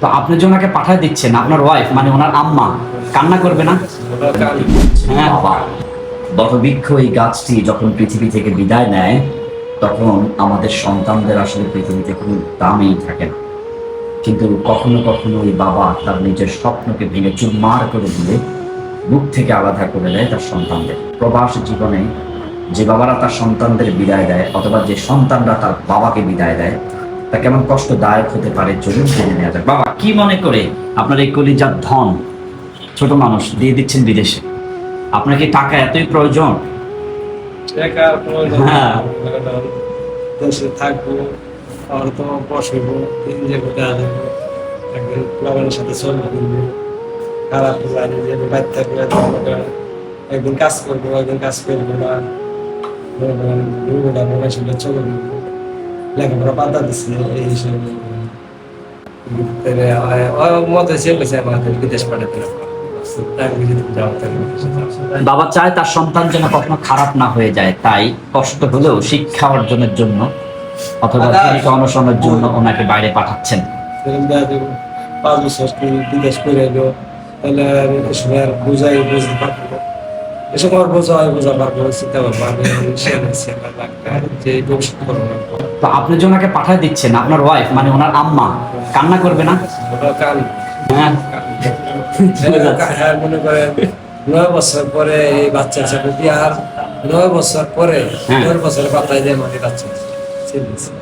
তো আপনি যে ওনাকে পাঠায় দিচ্ছেন আপনার ওয়াইফ মানে ওনার আম্মা কান্না করবে না? হ্যাঁ বাবা। বটবৃক্ষ এই গাছটি যখন পৃথিবী থেকে বিদায় নেয় তখন আমাদের সন্তানদের আসলে পৃথিবীতে কোনো দামেই থাকে না। কিন্তু কখনো কখনো ওই বাবা তার নিজের স্বপ্নকে ভেঙে চুরমার করে দিয়ে বুক থেকে আলাদা করে দেয় তার সন্তানদের। প্রবাস জীবনে যে বাবারা তার সন্তানদের বিদায় দেয় অথবা যে সন্তানরা তার বাবাকে বিদায় দেয় তা কেমন কষ্টদায়ক হতে পারে চলুন জেনে নেওয়া যাক বাবা কি মনে করে আপনার এই কলিজার ধন ছোট মানুষ দিয়ে দিচ্ছেন বিদেশে আপনার কি টাকা এতই প্রয়োজন হ্যাঁ। দেশে থাকব আর তো বসবো যে একদিন সাথে চলবো কিন্তু খারাপ জানি যে বাইর থাকলে একদিন কাজ করব একদিন কাজ করব না দুর্গটা মনে ছিল চলে যাব লেখাপড়া বাধা দিচ্ছে এই হিসেবে। বলছে আমাদের বিদেশ পাঠাতে। তাহলে বাবা চায় তার সন্তান যেন কখনো খারাপ না হয়ে যায় তাই কষ্ট হলেও শিক্ষা অর্জনের জন্য অথবা জীবিকা অনশনের জন্য ওনাকে বাইরে পাঠাচ্ছেন। পাঁচ বছর বিদেশ করে এলো তাহলে সময় আর বুঝাই বুঝতে পারব। এসব আমার বোঝা হয় বোঝা পারব চিন্তা করব আমি সে নিচ্ছি আমার লাগবে যে ভবিষ্যৎ করব তো আপনি যে ওনাকে পাঠায় দিচ্ছেন আপনার ওয়াইফ মানে ওনার আম্মা কান্না করবে না? হ্যাঁ। যাচ্ছে। হ্যাঁ মনে করেন নয় বছর পরে এই বাচ্চা বিয়ার নয় বছর পরে হ্যাঁ। নয় পাতায় দেয় মানে বাচ্চা।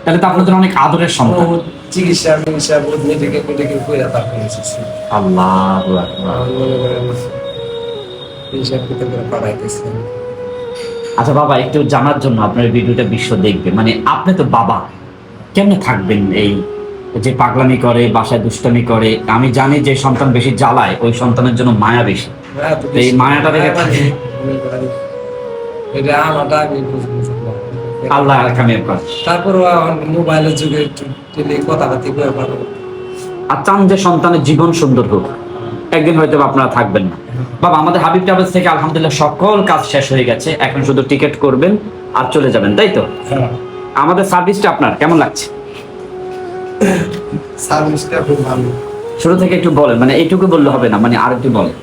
তাহলে তো আপনাদের অনেক আদরের বহুত চিকিৎসা মিকিৎসা বহুত মেডিকেল মেডিকেল করে তারপরে আল্লাহ হিসাব করে আচ্ছা বাবা একটু জানার জন্য আপনার ভিডিওটা বিশ্ব দেখবে। মানে আপনি তো বাবা কেমনে থাকবেন এই যে পাগলামি করে বাসায় দুষ্টামি করে? আমি জানি যে সন্তান বেশি জ্বালায় ওই সন্তানের জন্য মায়া বেশি। এই মায়াটা দেখে এটা আমারটা আমি আল্লাহ আর করে মোবাইলের যুগে টেলি কথাবার্তি করে আর চান যে সন্তানের জীবন সুন্দর হোক। একদিন হয়তো আপনারা থাকবেন না। বাবা আমাদের হাবিব ট্রাভেলস থেকে আলহামদুলিল্লাহ সকল কাজ শেষ হয়ে গেছে। এখন শুধু টিকিট করবেন আর চলে যাবেন তাই তো? হ্যাঁ। আমাদের সার্ভিসটা আপনার কেমন লাগছে? সার্ভিসটা খুব ভালো। শুরু থেকে একটু বলেন মানে এইটুকু বললে হবে না মানে আর একটু বলেন।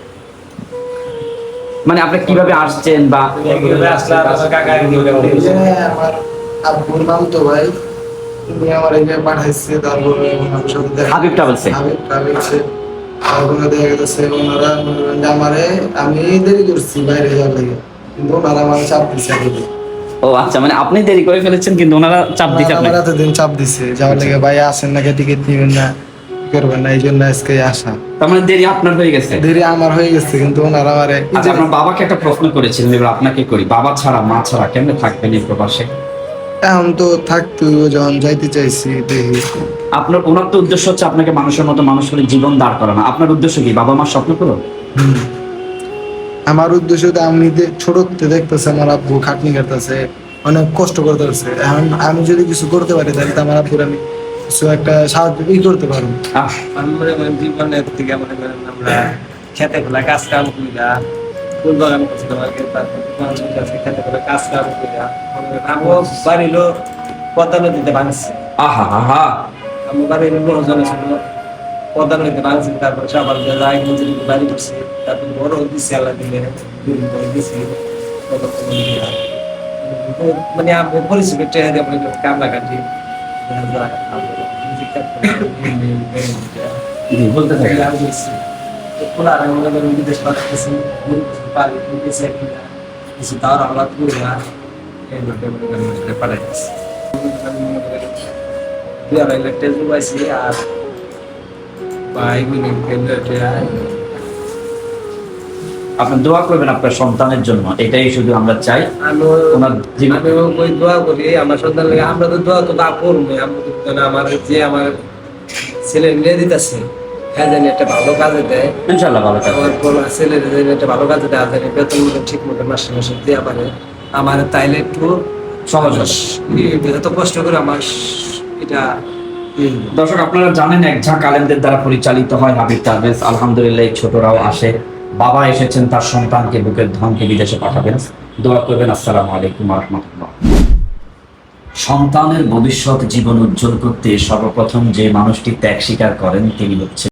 মানে আপনি কীভাবে আসছেন বা এইভাবে আসলে আপনার কাকা যে আমার আব্বুর নাম তো ভাই তুমি আমার এই যে পাঠাইছে তারপরে হাবিব ট্রাভেলসে? হাবিব ট্রাভেলসে। ওখানে দেখা গেছে ওনারা করেন যে আমারে আমি দেরি করছি বাইরে যাওয়ার লাগে। কিন্তু ওনারা আমার চাপ দিছে আগে ও আচ্ছা মানে আপনি দেরি করে ফেলেছেন কিন্তু ওনারা চাপ এতদিন চাপ দিছে যাওয়ার লাগে ভাই আসেন নাকি টিকিট নিবেন না করবেন না এই জন্য আজকে আসা। তার মানে দেরি আপনার হয়ে গেছে? দেরি আমার হয়ে গেছে কিন্তু ওনারা আমারে আচ্ছা আপনার বাবাকে একটা প্রশ্ন করেছিলেন এবার আপনাকে করি। বাবা ছাড়া মা ছাড়া কেমনে থাকবেন এই প্রবাসে? এখন তো থাকতে যখন যাইতে চাইছি দেখি। আপনার ওনার তো উদ্দেশ্য হচ্ছে আপনাকে মানুষের মতো মানুষ করে জীবন দাঁড় করানো। আপনার উদ্দেশ্য কি? বাবা মার স্বপ্ন পুরো আমার উদ্দেশ্য তো আমি ছোটতে দেখতেছে আমার আব্বু খাটনি কাটতেছে অনেক কষ্ট করতেছে। এখন আমি যদি কিছু করতে পারি তাহলে তো আমার আব্বুর আমি কিছু একটা সাহায্য ই করতে পারব। আহ, আমি মনে করেন জীবনের থেকে মনে করেন আমরা খেতে খোলা কাজ কাম করিলা ফুল বাগান করছি তোমাকে তারপর মানুষের কাছে খেতে খোলা কাজ মনে করেন আমও বাড়িল পদ্মা নদীতে ভাঙছে। আহা আহা। আমার বাড়ির লোকজন ছিল পদ্মা নদীতে ভাঙছে তারপর সবার রায় মন্দির বাড়ি করছি তারপর বড় দিছি আল্লাহ দিলে দিছি। মানে আমি পরিচিত ট্রেনে কামলা কাটি। বলতে থাকেন। বিদেশ পাঠাতেছি পারি বিদেশে কিছু তার আলাদ করে পাঠাইতেছি। দুই আড়াই লাখ টাকা জোগাইছি আর বাইগুলি আপনি দোয়া করবেন আপনার সন্তানের জন্য এটাই শুধু আমরা চাই। আমি ওনার জীবন ওই দোয়া করি আমার সন্তান লাগে। আমরা তো দোয়া তো তা করব আমরা তো আমার যে আমার ছেলে নিয়ে দিতেছে হ্যাঁ জানি একটা ভালো কাজে দেয়। ইনশাল্লাহ ভালো থাকবেন আমার একটা ভালো কাজে যায় বেতন মতো ঠিক মতো মাসে মাসে দেওয়া পারে। আমার তাইলে একটু সহজ এত কষ্ট করে আমার এটা দর্শক আপনারা জানেন এক ঝাঁক আলেমদের দ্বারা পরিচালিত হয় হাবিব আলহামদুলিল্লাহ ছোটরাও আসে। বাবা এসেছেন তার সন্তানকে বুকের ধনকে বিদেশে পাঠাবেন। দোয়া করবেন। আসসালামু আলাইকুম রহমতুল্লাহ সন্তানের ভবিষ্যৎ জীবন উজ্জ্বল করতে সর্বপ্রথম যে মানুষটি ত্যাগ স্বীকার করেন তিনি হচ্ছে